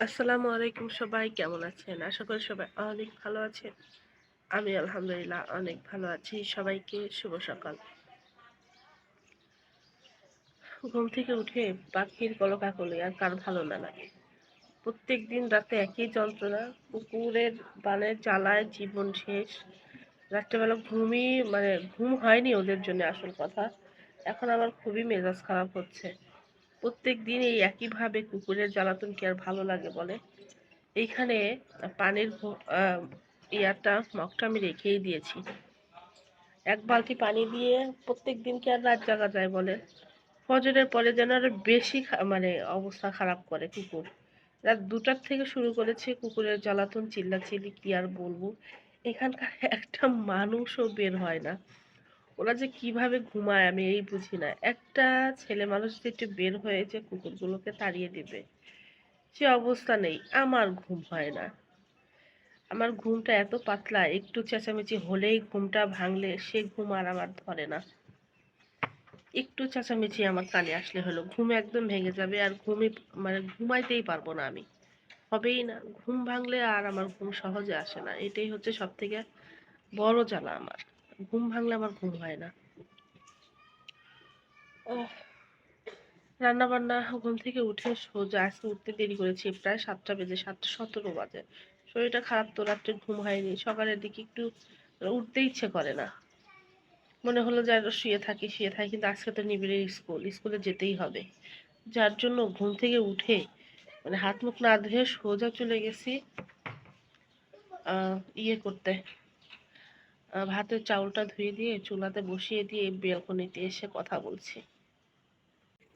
আসসালামু আলাইকুম সবাই, কেমন আছেন? আশা করি সবাই অনেক ভালো আছেন। আমি আলহামদুলিল্লাহ অনেক ভালো আছি। সবাইকে শুভ সকাল। ঘুম থেকে উঠে পাখির কলকাকলি আর কার ভালো না লাগে। প্রত্যেক দিন রাতে একই যন্ত্রণা কুকুরের বানের জ্বালায় জীবন শেষ। রাত্রেবেলা ঘুমই মানে ঘুম হয়নি ওদের জন্য আসল কথা। এখন আমার খুবই মেজাজ খারাপ হচ্ছে। প্রত্যেক দিন এই একইভাবে কুকুরের জ্বালাতন কি আর ভালো লাগে বলে? এইখানে পানির ইয়াটা মগটা আমি রেখেই দিয়েছি। এক বালতি পানি দিয়ে প্রত্যেক দিন কি আর রাত জাগা যায় বলে? ফজরের পরে যেন আরও বেশি মানে অবস্থা খারাপ করে কুকুর। রাত দুটার থেকে শুরু করেছে কুকুরের জ্বালাতন, চিল্লাচিল্লি কি আর বলব? এখানকার একটা মানুষও বের হয় না। ওরা যে কীভাবে ঘুমায় আমি এই বুঝি না। একটা ছেলে মানুষ যে একটু বের হয়েছে কুকুরগুলোকে তাড়িয়ে দিবে, সে অবস্থা নেই। আমার ঘুম হয় না। আমার ঘুমটা এত পাতলা, একটু চেঁচামেচি হলেই ঘুমটা ভাঙলে সে ঘুম আর আমার ধরে না। একটু চেঁচামেচি আমার কানে আসলে হলো, ঘুম একদম ভেঙে যাবে আর ঘুমে মানে ঘুমাইতেই পারব না আমি। হবেই না, ঘুম ভাঙলে আর আমার ঘুম সহজে আসে না। এটাই হচ্ছে সব থেকে বড় জ্বালা আমার। ঘুম ভাঙলে আমার ঘুম হয় না। রান্না বান্না ঘুম থেকে উঠে সোজা, আজকে উঠতে দেরি করেছি, প্রায় সাতটা বেজে সাতটা সতেরো বাজে। শরীরটা খারাপ তো, রাত্রে ঘুম হয়নি। সকালের দিকে একটু উঠতে ইচ্ছে করে না। মনে হলো যে আরও শুয়ে থাকি শুয়ে থাকি, কিন্তু আজকে তো নিবিড়ে স্কুল, স্কুলে যেতেই হবে। যার জন্য ঘুম থেকে উঠে মানে হাত মুখ না ধুয়ে সোজা চলে গেছি ইয়ে করতে। ভাতের চাউলটা ধুয়ে দিয়ে চুলাতে বসিয়ে দিয়ে বেলকনিতে এসে কথা বলছি।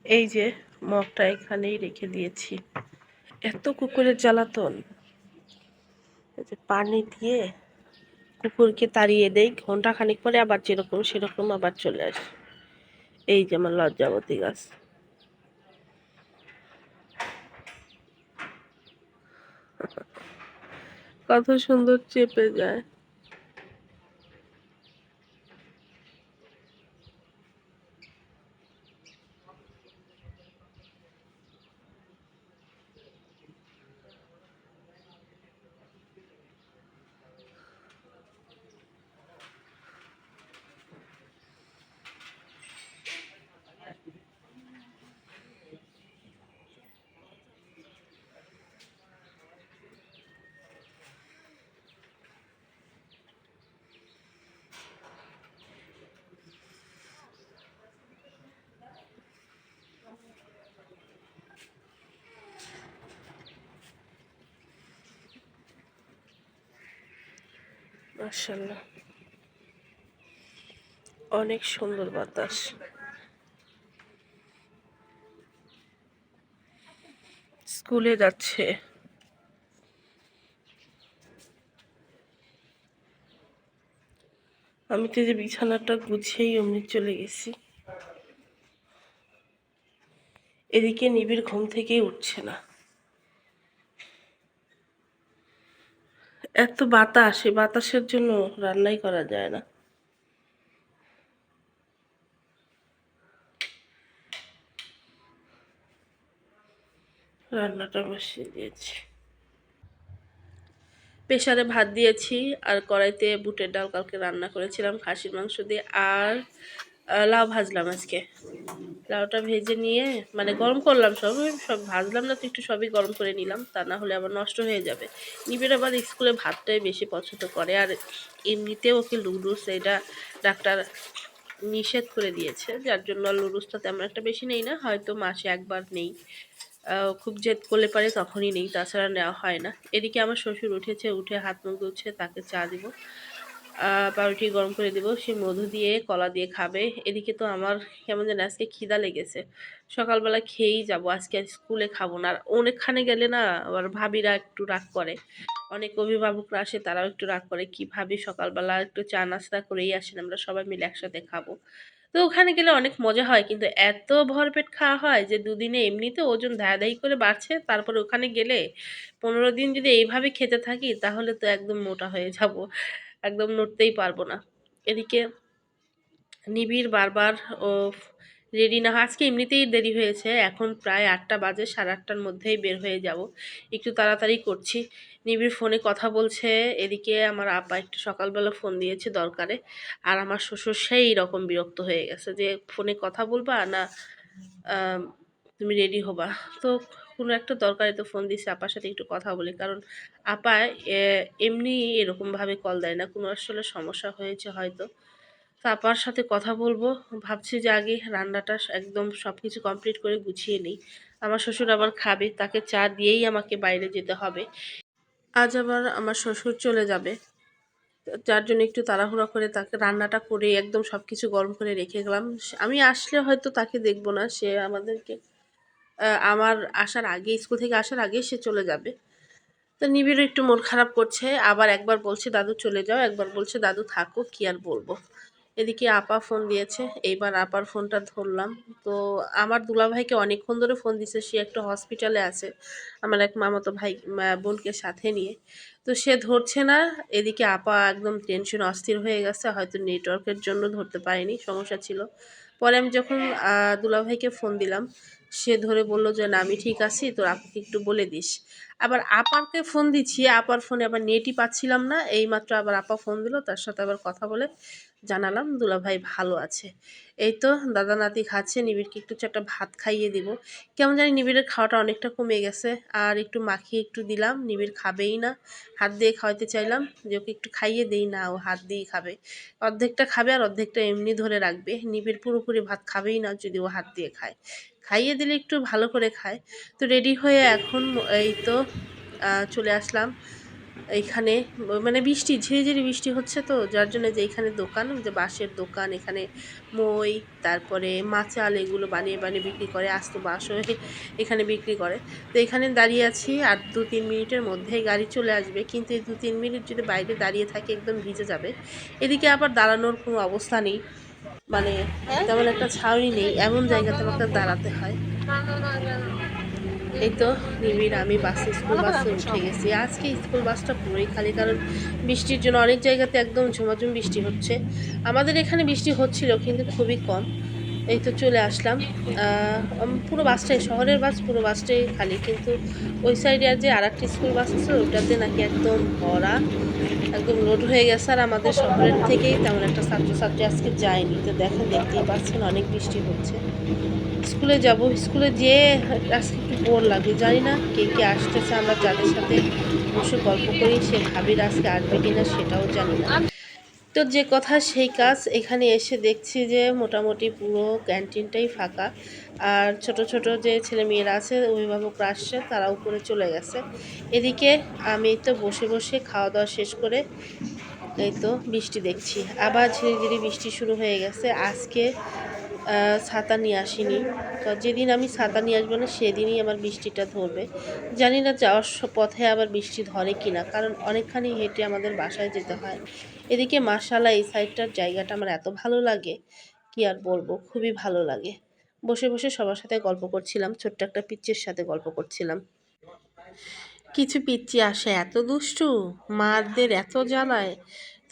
এই যে মগটা এখানেই রেখে দিয়েছি। এত কুকুরের জ্বালাতন। যে পানি দিয়ে কুকুরকে তাড়িয়ে দেই ঘণ্টা খানিক পরে আবার যেরকম সেরকম আবার চলে আসে। এই যে আমার লজ্জাবতী গাছ। কত সুন্দর চেপে যায়। মাশাল্লাহ অনেক সুন্দর বাতাস। স্কুলে যাচ্ছে। আমি তো যে বিছানাটা গুছিয়েই অমনি চলে গেছি। এদিকে নিবিড় ঘুম থেকেই উঠছে না। এত বাতাস এই বাতাসের জন্য রান্নাই করা যায় না। রান্নাটা বসিয়ে দিয়েছি। প্রেসারে ভাত দিয়েছি, আর কড়াইতে বুটের ডাল কালকে রান্না করেছিলাম, খাসির মাংস দিয়ে, আর লাউ ভাজলাম আজকে। লাউটা ভেজে নিয়ে মানে গরম করলাম সব সব ভাজলাম না তো একটু সবই গরম করে নিলাম, তা না হলে আবার নষ্ট হয়ে যাবে। নিবিড় আবার স্কুলে ভাতটাই বেশি পছন্দ করে, আর এমনিতেও ওকে লুডুস এটা ডাক্তার নিষেধ করে দিয়েছে, যার জন্য লুডুসটা তেমন একটা বেশি নেই না, হয়তো মাসে একবার নেই। খুব জেদ করলে পারে তখনই নেই, তাছাড়া নেওয়া হয় না। এদিকে আমার শ্বশুর উঠেছে, উঠে হাত মুখ ধুচ্ছে, তাকে চা দিব। পাউরুটি গরম করে দিব, সে মধু দিয়ে, কলা দিয়ে খাবে। এদিকে তো আমার কেমন যেন আজকে খিদা লেগেছে। সকালবেলা খেয়েই যাব, আজকে স্কুলে খাব না। আর অনেকখানে গেলে না আবার ভাবিরা একটু রাগ করে। অনেক অভিভাবকরা আসে, তারাও একটু রাগ করে, কি ভাবি সকালবেলা একটু চা নাস্তা করেই আসেন, আমরা সবাই মিলে একসাথে খাব? তো ওখানে গেলে অনেক মজা হয়, কিন্তু এত ভরপেট খাওয়া হয় যে দুদিনে এমনিতে ওজন ধায়াধায়ি করে বাড়ছে। তারপরে ওখানে গেলে পনেরো দিন যদি এইভাবে খেতে থাকি, তাহলে তো একদম মোটা হয়ে যাব। একদম নড়তেই পারব না। এদিকে নিবিড় বারবার ও রেডি না, আজকে এমনিতেই দেরি হয়েছে। এখন প্রায় আটটা বাজে, সাড়ে আটটার মধ্যেই বের হয়ে যাব। একটু তাড়াতাড়ি করছি। নিবিড় ফোনে কথা বলছে। এদিকে আমার আপা একটু সকালবেলা ফোন দিয়েছে দরকারে। আর আমার শ্বশুর সেই রকম বিরক্ত হয়ে গেছে যে ফোনে কথা বলবা না তুমি রেডি হবা। তো কোনো একটা দরকারে তো ফোন দিছে আপার সাথে একটু কথা বলি। কারণ আপা এমনি এরকমভাবে কল দেয় না। কোনো আসলে সমস্যা হয়েছে হয়তো। তো আপার সাথে কথা বলব। ভাবছি যে আগে রান্নাটা একদম সব কিছু কমপ্লিট করে গুছিয়ে নিই। আমার শ্বশুর আবার খাবে, তাকে চা দিয়েই আমাকে বাইরে যেতে হবে। আজ আবার আমার শ্বশুর চলে যাবে। যার জন্য একটু তাড়াহুড়া করে তাকে রান্নাটা করে একদম সব কিছু গরম করে রেখে গেলাম। আমি আসলে হয়তো তাকে দেখব না, সে আমাদেরকে আমার আসার আগে, স্কুল থেকে আসার আগে সে চলে যাবে। তো নিবিড় একটু মন খারাপ করছে, আবার একবার বলছে, দাদু চলে যাও। একবার বলছে, দাদু থাকো, কি আর বলব? এদিকে আপা ফোন দিয়েছে, এইবার আপার ফোনটা ধরলাম। তো আমার দুলাভাইকে অনেকক্ষণ ধরে ফোন দিছে, সে একটা হসপিটালে আছে, আমার এক মামাতো ভাই বোনকে সাথে নিয়ে। তো সে ধরছে না, এদিকে আপা একদম টেনশন অস্থির হয়ে গেছে, হয়তো নেটওয়ার্কের জন্য ধরতে পারেনি, সমস্যা ছিল। পরে আমি যখন দুলা ভাইকে ফোন দিলাম, সে ধরে বলল যে, না, আমি ঠিক আছি, তোর আপুকে একটু বলে দিস। আবার আপাকে ফোন দিচ্ছি, আপার ফোনে আবার নেটই পাচ্ছিলাম না, এইমাত্র আবার আপা ফোন দিল, তার সাথে আবার কথা বলে জানালাম দুলাভাই ভালো আছে। এই তো দাদা নাতি খাচ্ছে, নিবিড়কে একটু চারটা ভাত খাইয়ে দিব। কেমন জানি নিবিড়ের খাওয়াটা অনেকটা কমে গেছে, আর একটু মাখিয়ে একটু দিলাম, নিবিড় খাবেই না। হাত দিয়ে খাওয়াতে চাইলাম যে ওকে একটু খাইয়ে দেই না, ও হাত দিয়েই খাবে। অর্ধেকটা খাবে আর অর্ধেকটা এমনি ধরে রাখবে। নিবিড় পুরোপুরি ভাত খাবেই না যদি ও হাত দিয়ে খায়। খাইয়ে দিলে একটু ভালো করে খায়। তো রেডি হয়ে এখন এই তো চলে আসলাম। এইখানে মানে বৃষ্টি, ঝিরিঝিরি বৃষ্টি হচ্ছে তো, যার জন্য যে এখানে দোকান যে বাঁশের দোকান, এখানে মই, তারপরে মাচাল, এগুলো বানিয়ে বানিয়ে বিক্রি করে, আস্ত বাঁশও এ- এখানে বিক্রি করে। তো এখানে দাঁড়িয়ে আছি আর দু তিন মিনিটের মধ্যেই গাড়ি চলে আসবে, কিন্তু এই দু তিন মিনিট যদি বাইরে দাঁড়িয়ে থাকে একদম ভিজে যাবে। এদিকে আবার দাঁড়ানোর কোনো অবস্থা নেই মানে তেমন একটা ছাউনি নেই, এমন জায়গাতে আমাকে দাঁড়াতে হয়। এই তো নিবিড় আমি বাসে স্কুল বাসে উঠে গেছি। আজকে স্কুল বাসটা পুরোই খালি কারণ বৃষ্টির জন্য অনেক জায়গাতে একদম ঝুমাঝুম বৃষ্টি হচ্ছে। আমাদের এখানে বৃষ্টি হচ্ছিল কিন্তু খুবই কম। এই তো চলে আসলাম। পুরো বাসটাই, শহরের বাস পুরো বাসটাই খালি, কিন্তু ওই সাইডে আর যে আর স্কুল বাস আছে, ওটাতে নাকি একদম ভরা, একদম লোড হয়ে গেছে। আর আমাদের শহরের থেকেই তেমন একটা ছাত্রছাত্রী আজকে যায়নি। তো দেখেন দেখতেই পাচ্ছেন, অনেক বৃষ্টি হচ্ছে। স্কুলে যাব, স্কুলে যেয়ে আজকে একটু বোর লাগে জানি না কে কে আসতেছে, আমরা যাদের সাথে বসে গল্প করি, সে ভাবির আজকে আসবে কিনা সেটাও জানি না। তো যে কথা সেই কাজ, এখানে এসে দেখছি যে মোটামুটি পুরো ক্যান্টিনটাই ফাঁকা। আর ছোট ছোট যে ছেলে মেয়েরা আছে, অভিভাবকরা আসছে, তারা উপরে চলে গেছে। এদিকে আমি তো বসে বসে খাওয়া দাওয়া শেষ করে এই তো বৃষ্টি দেখছি। আবার ধীরে বৃষ্টি শুরু হয়ে গেছে। আজকে ছাতা নিয়ে আসিনি। তো যেদিন আমি ছাতা নিয়ে আসব না, সেদিনই আমার বৃষ্টিটা ধরবে। জানি না যাওয়ার পথে আবার বৃষ্টি ধরে কি না কারণ অনেকখানি হেঁটে আমাদের বাসায় যেতে হয়। এদিকে মার্শাল্লাহ এই সাইডটার জায়গাটা আমার এত ভালো লাগে, কি আর বলব, খুবই ভালো লাগে। বসে বসে সবার সাথে গল্প করছিলাম, ছোট্ট একটা পিচ্চির সাথে গল্প করছিলাম। কিছু পিচ্চি আসে, এত দুষ্টু, মারদের এত জ্বালায়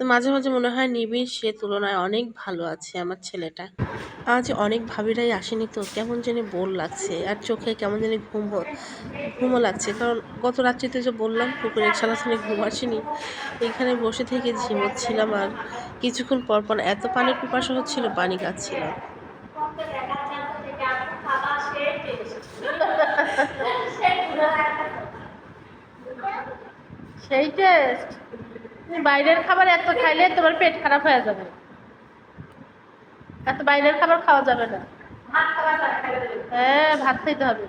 তো মাঝে মাঝে মনে হয় নিবিড় সে তুলনায় অনেক ভালো আছে আমার ছেলেটা। আজ অনেক ভাবিরাই আসেনি তো, কেমন জানি বোর লাগছে। আর চোখে কেমন জানি ঘুম ঘুমও লাগছে। কারণ গত রাত্রিতে যে বললাম পুকুরের সালাসানি ঘুম আসেনি, এখানে বসে থেকে ঝিমোচ্ছিলাম আর কিছুক্ষণ পর পর এত পানির পিপাসা হচ্ছিল, পানি খাচ্ছিলাম। সেই টেস্ট বাইরের খাবার এত খাইলে তোমার পেট খারাপ হয়ে যাবে। এত বাইরের খাবার খাওয়া যাবে না। হ্যাঁ ভাত খাইতে হবে।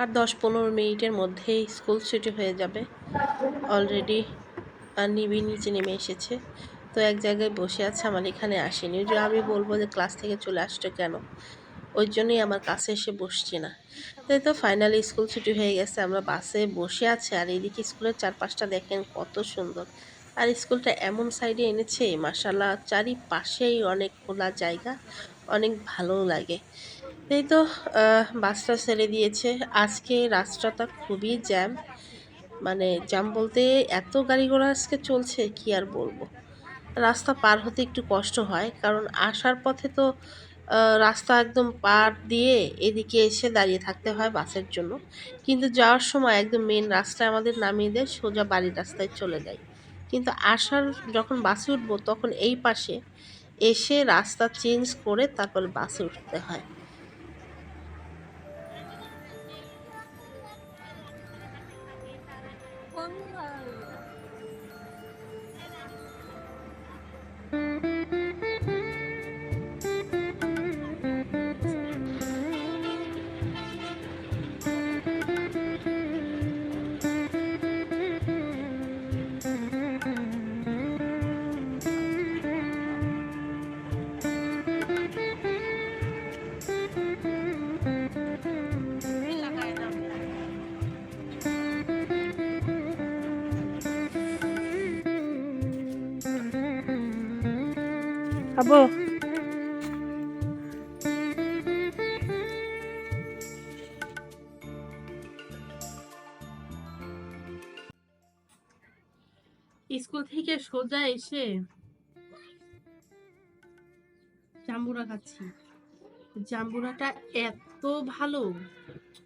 আর দশ পনেরো মিনিটের মধ্যেই স্কুল ছুটি হয়ে যাবে। অলরেডি আর নিবি নিচে নেমে এসেছে। তো এক জায়গায় বসে আছে, আমার এখানে আসেনি। যে আমি বলব যে ক্লাস থেকে চলে আসছো কেন? ওই জন্যই আমার কাছে এসে বসছে না। তাই তো ফাইনালি স্কুল ছুটি হয়ে গেছে, আমরা বাসে বসে আছে। আর এইদিকে স্কুলের চারপাশটা দেখেন কত সুন্দর। আর স্কুলটা এমন সাইডে এনেছে মাসাল্লাহ চারিপাশেই অনেক খোলা জায়গা, অনেক ভালো লাগে। এই তো বাসটা ছেড়ে দিয়েছে। আজকে রাস্তাটা খুবই জ্যাম মানে জ্যাম বলতে এত গাড়ি ঘোড়া আজকে চলছে, কি আর বলব? রাস্তা পার হতে একটু কষ্ট হয়, কারণ আসার পথে তো রাস্তা একদম পার দিয়ে এদিকে এসে দাঁড়িয়ে থাকতে হয় বাসের জন্য। কিন্তু যাওয়ার সময় একদম মেন রাস্তায় আমাদের নামিয়ে দেয়, সোজা বাড়ির রাস্তায় চলে যায়। কিন্তু আসার যখন বাসে উঠবো, তখন এই পাশে এসে রাস্তা চেঞ্জ করে তারপর বাসে উঠতে হয়। Oh. খাব। স্কুল থেকে সোজা এসে জাম্বুরা খাচ্ছি। জাম্বুরাটা এত ভালো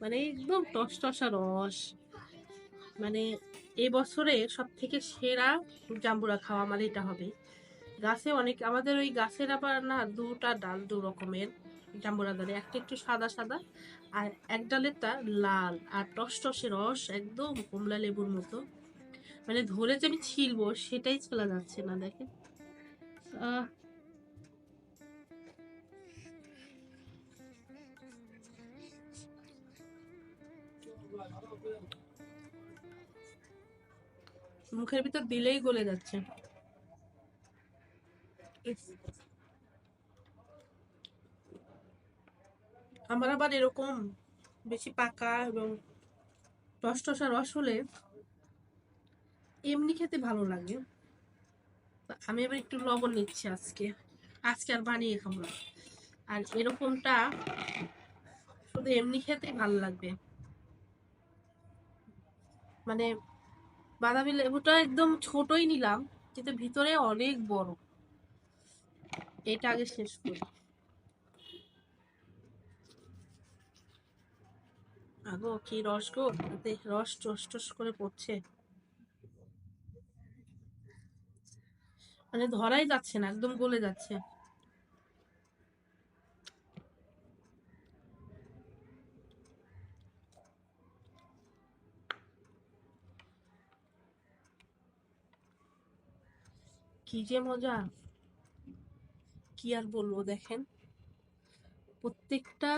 মানে একদম টসটসা রস। মানে এবছরে সব থেকে সেরা জাম্বুরা খাওয়া আমার এটা হবে। গাছে অনেক, আমাদের ওই গাছের আবার না দুটা ডাল দু রকমের জাম্বুরা ডালে একটা একটু সাদা সাদা আর এক ডালেরটা লাল আর টসটসে রস একদম কমলা লেবুর মতো। মানে ধরে যে আমি ছিলবো সেটাই চলা যাচ্ছে না, দেখেন। মুখের ভিতর দিলেই গলে যাচ্ছে। আমার আবার এরকম বেশি পাকা এবং টসটসা রস হলে এমনি খেতে ভালো লাগে। আমি আবার একটু লবণ নিচ্ছি আজকে। আজকে আর বানিয়ে খাব না। আর এরকমটা শুধু এমনি খেতে ভালো লাগবে। মানে বাদামি লেবুটা একদম ছোটই নিলাম, কিন্তু ভিতরে অনেক বড়। এটা আগে শেষ করি। আগো, কি রস গো? রস টস টস করে পড়ছে। মানে ধরাই যাচ্ছে না, একদম গলে যাচ্ছে। কি যে মজা। কি আর বলব দেখেন? প্রত্যেকটা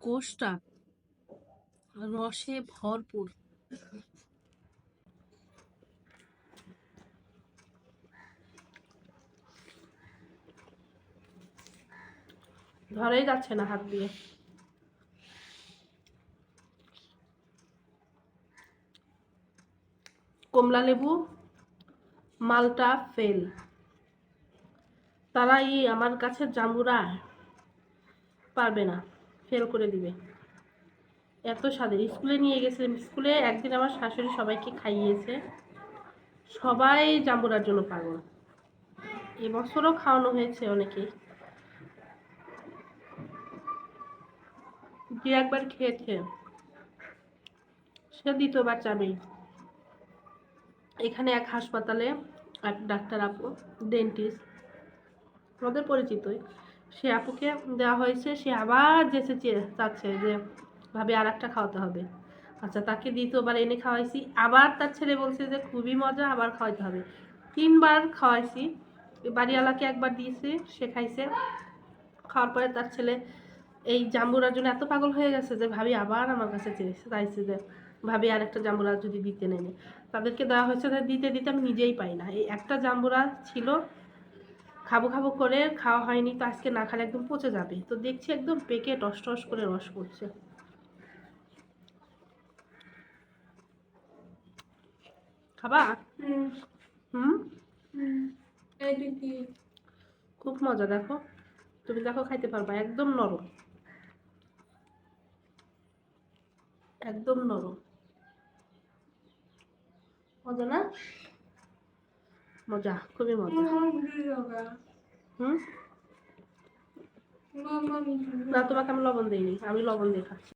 কোষটা রসে ভরপুর। ধরেই যাচ্ছে না হাত দিয়ে। কমলা লেবু মালটা ফেল। তারা এই আমার কাছে জাম্বুরা পারবে না ফেল করে দিবে। এত স্বাদের। স্কুলে নিয়ে গেছিলাম। স্কুলে একদিন আমার শাশুড়ি সবাইকে খাইয়েছে। সবাই জাম্বুরার জন্য পাগল। এবছরও খাওয়ানো হয়েছে অনেকে যে একবার খেয়েছে। সে দ্বিতীয়বার চাবেই। এখানে এক হাসপাতালে এক ডাক্তার আপু ডেন্টিস্ট আমাদের পরিচিতই। সে আপুকে দেওয়া হয়েছে, সে আবার যেতে চাচ্ছে যে, ভাবে আর একটা খাওয়াতে হবে। আচ্ছা তাকে দ্বিতীয়বার এনে খাওয়াইছি। আবার তার ছেলে বলছে যে, খুবই মজা, আবার খাওয়াইতে হবে। তিনবার খাওয়াইছি। বাড়িওয়ালাকে একবার দিয়েছি, সে খাইছে। খাওয়ার পরে তার ছেলে এই জাম্বুরার জন্য এত পাগল হয়ে গেছে যে, ভাবি, আবার আমার কাছে চেয়েছে। চাইছে যে, ভাবি আর একটা জাম্বুরা যদি দিতে নেনে তাদেরকে দেওয়া হয়েছে দিতে দিতে আমি নিজেই পাই না। এই একটা জাম্বুরা ছিল খাব খাব করে খাওয়া হয়নি তো আজকে না খালে একদম পচে যাবে। তো দেখছি একদম পেকে টস টস করে রস করছে খাবা? হুম। খুব মজা দেখো। তুমি দেখো খাইতে পারবা একদম নরম। একদম নরম। মজা না? মজা খুবই মজা। হুম? না তোমাকে আমি লবণ দিইনি আমি লবণ দিয়ে খাচ্ছি।